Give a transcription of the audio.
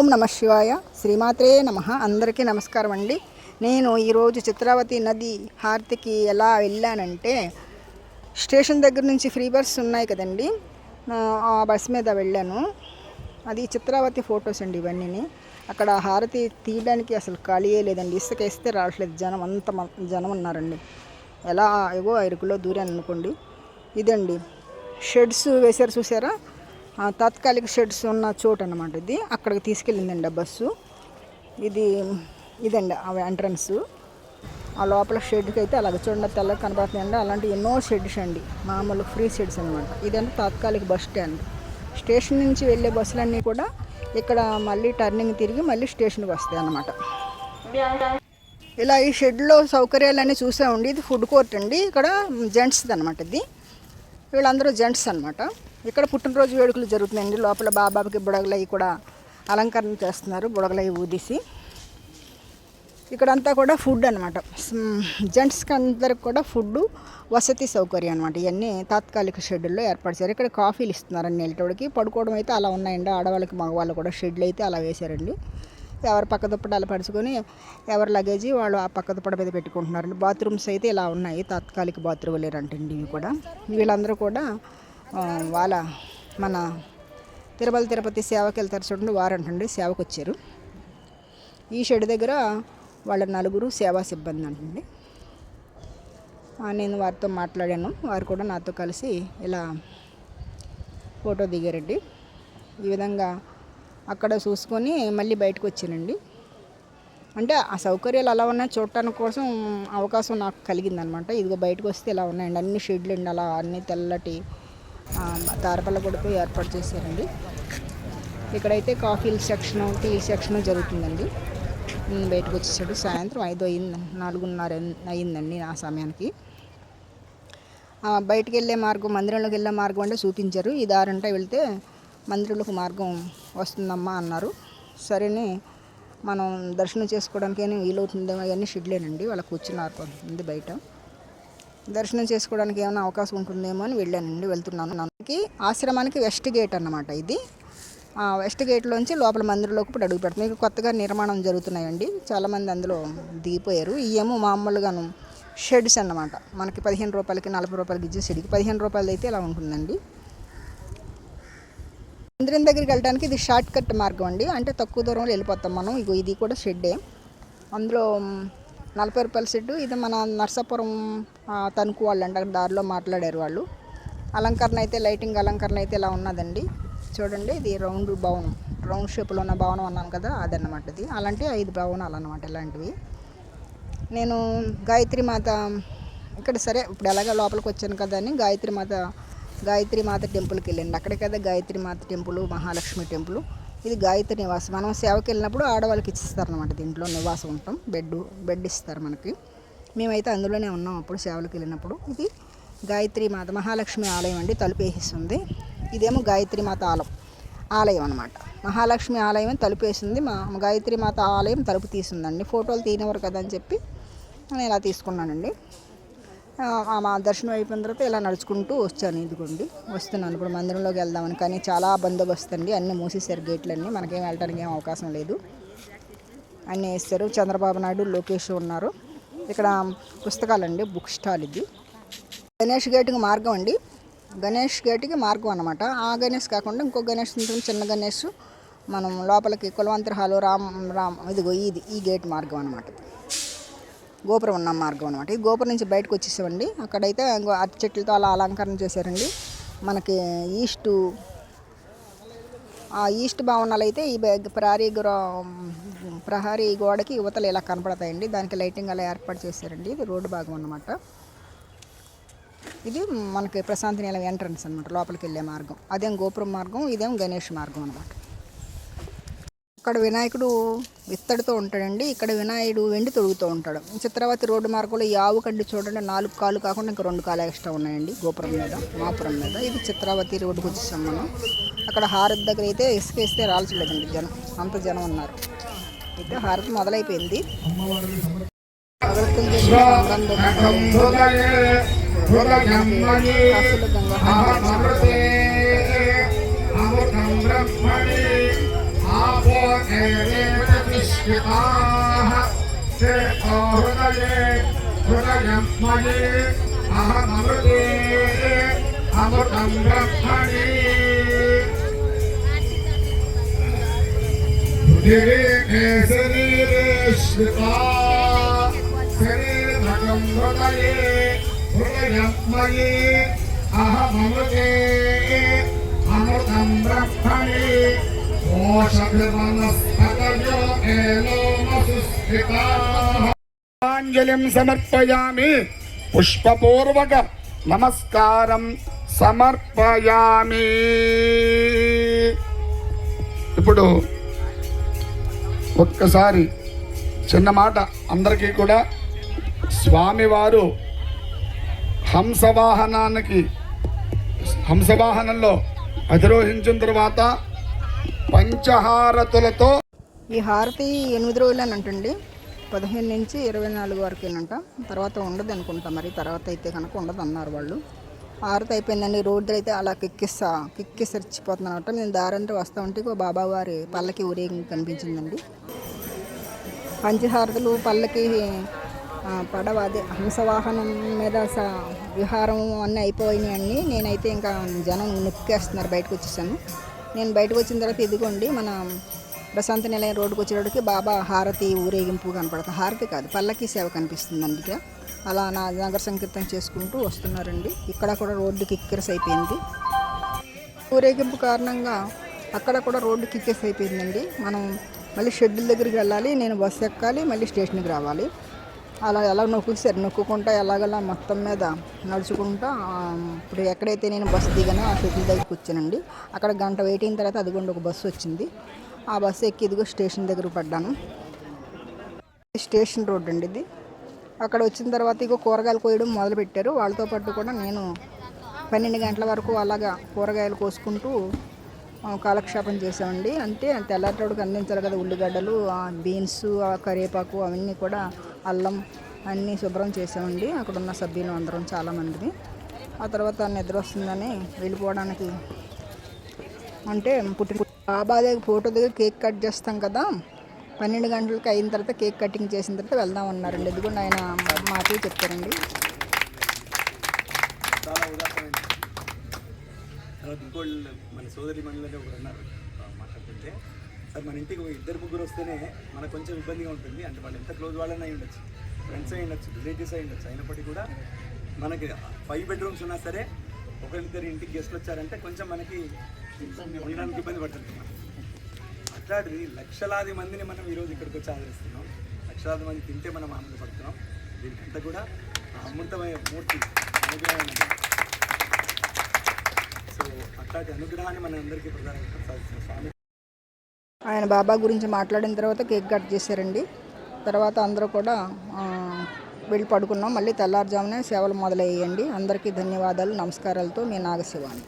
ఓం నమ శివాయ. శ్రీమాత్రే నమ. అందరికీ నమస్కారం అండి. నేను ఈరోజు చిత్రావతి నది హారతికి ఎలా వెళ్ళానంటే స్టేషన్ దగ్గర నుంచి ఫ్రీ బస్ ఉన్నాయి కదండి. ఆ, బస్ మీద వెళ్ళాను. అది చిత్రావతి ఫొటోస్ అండి ఇవన్నీ అక్కడ హారతి తీయడానికి అసలు ఖాళీయే లేదండి. ఇసుక వేస్తే రావట్లేదు జనం అంత జనం ఉన్నారండి. ఎలా ఏవో ఇరుకులో దూరాను అనుకోండి. ఇదండి. షెడ్స్ వేశారు చూసారా? తాత్కాలిక షెడ్స్ ఉన్న చోటు అన్నమాట ఇది. అక్కడికి తీసుకెళ్ళిందండి ఆ బస్సు. ఇది ఇదండి ఆ ఎంట్రన్స్. ఆ లోపల షెడ్కి అయితే అలాగ చూడండి తెల్ల కనబడుతుందండి అలాంటి ఎన్నో షెడ్స్ అండి. మామూలు ఫ్రీ షెడ్స్ అనమాట ఇదంటే తాత్కాలిక బస్ స్టాండ్. స్టేషన్ నుంచి వెళ్ళే బస్సులన్నీ కూడా ఇక్కడ మళ్ళీ టర్నింగ్ తిరిగి మళ్ళీ స్టేషన్కి వస్తాయి అన్నమాట. ఇలా ఈ షెడ్లో సౌకర్యాలన్నీ చూసామండి. ఇది ఫుడ్ కోర్ట్ అండి. ఇక్కడ జెంట్స్ది అనమాట ఇది. వీళ్ళందరూ జెంట్స్ అనమాట ఇక్కడ పుట్టినరోజు వేడుకలు జరుగుతున్నాయండి లోపల బాబాకి బుడగలవి కూడా అలంకరణ చేస్తున్నారు. బుడగలవి ఊదిసి. ఇక్కడంతా కూడా ఫుడ్ అనమాట జెంట్స్కి అందరికి కూడా ఫుడ్ వసతి సౌకర్యం అనమాట ఇవన్నీ తాత్కాలిక షెడ్యూల్లో ఏర్పాటు చేశారు. ఇక్కడ కాఫీలు ఇస్తున్నారండి. నెలటోడికి పడుకోవడం అయితే అలా ఉన్నాయండి. ఆడవాళ్ళకి మగవాళ్ళు కూడా షెడ్లు అయితే అలా వేశారండి. ఎవరు పక్క దుప్పటాలు పరుచుకొని ఎవరి లగేజీ వాళ్ళు ఆ పక్క దుప్పట మీద పెట్టుకుంటున్నారండి. బాత్రూమ్స్ అయితే ఇలా ఉన్నాయి. తాత్కాలిక బాత్రూమ్ లేరంటండి ఇవి కూడా. వీళ్ళందరూ కూడా వాళ్ళ మన తిరుమల తిరుపతి సేవకి వెళ్తారు చూడండి వారంటండి సేవకు వచ్చారు ఈ షెడ్ దగ్గర వాళ్ళ నలుగురు సేవా సిబ్బంది అంటండి. నేను వారితో మాట్లాడాను. వారు కూడా నాతో కలిసి ఇలా ఫోటో దిగారండి. ఈ విధంగా అక్కడ చూసుకొని మళ్ళీ బయటకు వచ్చానండి. అంటే ఆ సౌకర్యాలు అలా ఉన్నాయి చూడటానికి కోసం అవకాశం నాకు కలిగిందనమాట. ఇదిగో బయటకు వస్తే ఇలా ఉన్నాయండి. అన్ని షెడ్లు అండి అలా అన్ని తెల్లటి తారపల్ల కొడుకు ఏర్పాటు చేశారండి. ఇక్కడైతే కాఫీల సెక్షన్ టీ సెక్షన్ జరుగుతుందండి. బయటకు వచ్చేసాడు సాయంత్రం ఐదు అయింది నాలుగున్నర అయిందండి ఆ సమయానికి. బయటకు వెళ్ళే మార్గం మందిరంలోకి వెళ్ళే మార్గం అంటే చూపించారు ఈ దారంట వెళ్తే మందిరంలోకి మార్గం వస్తుందమ్మా అన్నారు. సరేని మనం దర్శనం చేసుకోవడానికి వీలవుతుందేమో అవన్నీ షెడ్లేనండి వాళ్ళ కూర్చున్నారు కొంతమంది బయట. దర్శనం చేసుకోవడానికి ఏమైనా అవకాశం ఉంటుందేమో అని వెళ్ళానండి వెళ్తున్నాను. నాకు ఆశ్రమానికి వెస్ట్ గేట్ అన్నమాట ఇది. ఆ వెస్ట్ గేట్లోంచి లోపల మందిరంలోకి ఇప్పుడు అడుగు పెడుతుంది ఇక కొత్తగా నిర్మాణం జరుగుతున్నాయండి. చాలామంది అందులో దిగిపోయారు. ఇవేమో మామూలుగాను షెడ్స్ అన్నమాట. మనకి పదిహేను రూపాయలకి నలభై రూపాయలకి ఇచ్చే షెడ్కి పదిహేను రూపాయలు అయితే ఇలా ఉంటుందండి. మందిరం దగ్గరికి వెళ్ళడానికి ఇది షార్ట్ కట్ మార్గం అండి. అంటే తక్కువ దూరంలో వెళ్ళిపోతాం మనం. ఇగో ఇది కూడా షెడ్డే. అందులో నలభై రూపాయల షెడ్ ఇది మన నర్సాపురం తణుకు వాళ్ళు అంట దారిలో మాట్లాడారు వాళ్ళు. అలంకరణ అయితే లైటింగ్ అలంకరణ అయితే ఇలా ఉన్నదండి. చూడండి ఇది రౌండ్ భవనం. రౌండ్ షేప్లో ఉన్న భవనం అన్నాను కదా అదన్నమాట ఇది. అలాంటి ఐదు భవనాలు అన్నమాట ఇలాంటివి. నేను గాయత్రి మాత ఇక్కడ సరే ఇప్పుడు ఎలాగ లోపలికి వచ్చాను కదా అని గాయత్రి మాత గాయత్రి మాత టెంపుల్కి వెళ్ళండి. అక్కడే కదా గాయత్రి మాత టెంపుల్ మహాలక్ష్మి టెంపుల్. ఇది గాయత్రి నివాసం. మనం సేవకి వెళ్ళినప్పుడు ఆడవాళ్ళకి ఇచ్చిస్తారనమాట దీంట్లో నివాసం ఉంటాం. బెడ్ బెడ్ ఇస్తారు మనకి. మేమైతే అందులోనే ఉన్నాం అప్పుడు సేవలకు వెళ్ళినప్పుడు. ఇది గాయత్రి మాత మహాలక్ష్మి ఆలయం అండి. తలుపు ఇదేమో గాయత్రి మాత ఆలయం ఆలయం అనమాట మహాలక్ష్మి ఆలయం తలుపు వేసింది. మా గాయత్రి మాత ఆలయం తలుపు తీసిందండి. ఫోటోలు తీయనివ్వరు కదా అని చెప్పి నేను ఇలా తీసుకున్నానండి. మా దర్శనం అయిపోయిన తర్వాత ఇలా నడుచుకుంటూ వచ్చాను ఇదిగోండి. వస్తున్నాను ఇప్పుడు మందిరంలోకి వెళ్దామని. కానీ చాలా బందోబస్తు అండి అన్నీ మూసేశారు గేట్లన్నీ. మనకేం వెళ్ళడానికి ఏం అవకాశం లేదు. అన్నీ వేస్తారు. చంద్రబాబు నాయుడు లోకేష్ ఉన్నారు. ఇక్కడ పుస్తకాలండి బుక్ స్టాల్ ఇది. గణేష్ గేట్కి మార్గం అండి. గణేష్ గేట్కి మార్గం అనమాట ఆ గణేష్ కాకుండా ఇంకో గణేష్ ఉంటుంది చిన్న గణేష్. మనం లోపలికి కులవంతర హాలు రామ్ రామ్ ఇదిగో ఇది ఈ గేట్ మార్గం అనమాట గోపురం ఉన్న మార్గం అనమాట ఈ గోపురం నుంచి బయటకు వచ్చేసామండి. అక్కడైతే అరటి చెట్లతో అలా అలంకరణ చేశారండి. మనకి ఈస్టు ఆ ఈస్ట్ భవనాలు అయితే ఈ ప్రహరీ గ్రో ప్రహరీ గోడకి యువతలు ఇలా కనపడతాయండి. దానికి లైటింగ్ అలా ఏర్పాటు చేశారండి. ఇది రోడ్డు భాగం అనమాట ఇది మనకి ప్రశాంతి నిలయం ఎంట్రన్స్ అనమాట లోపలికి వెళ్ళే మార్గం. అదేం గోపురం మార్గం ఇదేం గణేష్ మార్గం అనమాట అక్కడ వినాయకుడు ఇత్తడితో ఉంటాడండి. ఇక్కడ వినాయుడు వెండి తొడుగుతూ ఉంటాడు. చిత్రావతి రోడ్డు మార్గంలో ఈ ఆవు కడ్డి చూడండి నాలుగు కాళ్ళు కాకుండా ఇంకా రెండు కాళ్ళు ఎక్స్ట్రా ఉన్నాయండి గోపురం మీద మాపురం మీద. ఇది చిత్రావతి రోడ్డుకు వచ్చేసాం మనం అక్కడ హారతి దగ్గర అయితే ఇసుక వేస్తే రాల్చలేదండి జనం. అంత జనం ఉన్నారు. అయితే హారతి మొదలైపోయింది. అగరత్తులు हृदये हृदयं मयि अहमृते अमृतं ब्रह्मणि पृथिवी मे शरीरे श्रिता शरीरकं हृदये हृदयं मयि अहमृते अमृतं ब्रह्मणि ఆంజలిం సమర్పయామి పుష్పపూర్వక నమస్కారం సమర్పయామి ఇప్పుడు ఒక్కసారి చిన్న మాట అందరికీ కూడా స్వామివారు హంసవాహనానికి హంసవాహనంలో అధిరోహించిన తర్వాత పంచహారతులతో ఈ హారతి ఎనిమిది రోజులు అని అంటండి పదిహేను నుంచి ఇరవై నాలుగు వరకు అంట తర్వాత ఉండదు అనుకుంటా మరి. తర్వాత అయితే కనుక ఉండదు అన్నారు వాళ్ళు. హారతి అయిపోయిందండి. రోడ్డు అయితే అలా కిక్కిస్తా కిక్కిసి చచ్చిపోతున్నాను అనమాట నేను దారంటే వస్తూ ఉంటే ఒక బాబా వారి పల్లకి ఊరేగి కనిపించిందండి. పంచహారతులు పల్లకి పడవ అదే హంసవాహనం మీద స విహారం అన్నీ అయిపోయినాయి అన్నీ నేనైతే ఇంకా జనం నొక్కేస్తున్నారు. బయటకు వచ్చేసాను. నేను బయటకు వచ్చిన తర్వాత ఇదిగోండి మన ప్రశాంత నిలయం రోడ్డుకు వచ్చేటప్పటికి బాబా హారతి ఊరేగింపు కనపడుతుంది హారతి కాదు పల్లకి సేవ కనిపిస్తుందండి అండి అలా నా నగర సంకీర్తన చేసుకుంటూ వస్తున్నారండి. ఇక్కడ కూడా రోడ్డు కిక్కిరస్ అయిపోయింది. ఊరేగింపు కారణంగా అక్కడ కూడా రోడ్డు కిక్కేసి అయిపోయిందండి. మనం మళ్ళీ షెడ్యూల్ దగ్గరికి వెళ్ళాలి నేను బస్సు ఎక్కాలి మళ్ళీ స్టేషన్కి రావాలి. అలా ఎలా నొక్కుసారు నొక్కుకుంటా ఎలాగలా మొత్తం మీద నడుచుకుంటా ఇప్పుడు ఎక్కడైతే నేను బస్సు దిగానో ఆ షెడ్యూల్ దగ్గరికి వచ్చానండి. అక్కడ గంట వెయిట్ అయిన తర్వాత అదిగోండి ఒక బస్సు వచ్చింది. ఆ బస్సు ఎక్కి ఇదిగో స్టేషన్ దగ్గర పడ్డాను. స్టేషన్ రోడ్ అండి ఇది. అక్కడ వచ్చిన తర్వాత ఇగో కూరగాయలు కోయడం మొదలు పెట్టారు వాళ్ళతో పాటు కూడా నేను పన్నెండు గంటల వరకు అలాగా కూరగాయలు కోసుకుంటూ కాలక్షేపం చేసామండి అంటే తెల్లటోడికి అందించాలి కదా ఉల్లిగడ్డలు బీన్స్ కరివేపాకు అవన్నీ కూడా అల్లం అన్నీ శుభ్రం చేసామండి అక్కడ ఉన్న సభ్యులు అందరం చాలామందిని ఆ తర్వాత నిద్ర వస్తుందని వెళ్ళిపోవడానికి అంటే పుట్టి బాబా దగ్గర ఫోటో దగ్గర కేక్ కట్ చేస్తాం కదా. పన్నెండు గంటలకు అయిన తర్వాత కేక్ కటింగ్ చేసిన తర్వాత వెళ్దాం అన్నారండి. ఎందుకంటే ఆయన మాటలు చెప్తారండి తర్వాత ఇంకోళ్ళు మన సోదరి మండలి ఒకరు అన్నారు మాట్లాడుతుంటే సార్ మన ఇంటికి ఇద్దరు ముగ్గురు వస్తేనే మనకు కొంచెం ఇబ్బందిగా ఉంటుంది. అంటే వాళ్ళు ఎంత క్లోజ్ వాళ్ళని అయి ఉండొచ్చు. ఫ్రెండ్స్ అయి ఉండొచ్చు రిలేటివ్స్ అయి ఉండొచ్చు. అయినప్పటికీ కూడా మనకి ఫైవ్ బెడ్రూమ్స్ ఉన్నా సరే ఒకరిద్దరు ఇంటికి గెస్ట్లు వచ్చారంటే కొంచెం మనకి ఉండడానికి ఇబ్బంది పడుతుంది. అట్లాంటిది లక్షలాది మందిని మనం ఈరోజు ఇక్కడికి వచ్చి ఆదరిస్తున్నాం. లక్షలాది మంది తింటే మనం ఆనందపడుతున్నాం. దీనికంతా కూడా ఆ మూర్తి అనుగ్రహం అనుగ్రహాన్ని మన అందరికీ స్వామి. ఆయన బాబా గురించి మాట్లాడిన తర్వాత కేక్ కట్ చేశారండి. తర్వాత అందరూ కూడా వెళ్ళి పడుకున్నాం. మళ్ళీ తెల్లారుజామునే సేవలు మొదలయ్యండి అందరికీ ధన్యవాదాలు నమస్కారాలతో మీ నాగశివాని.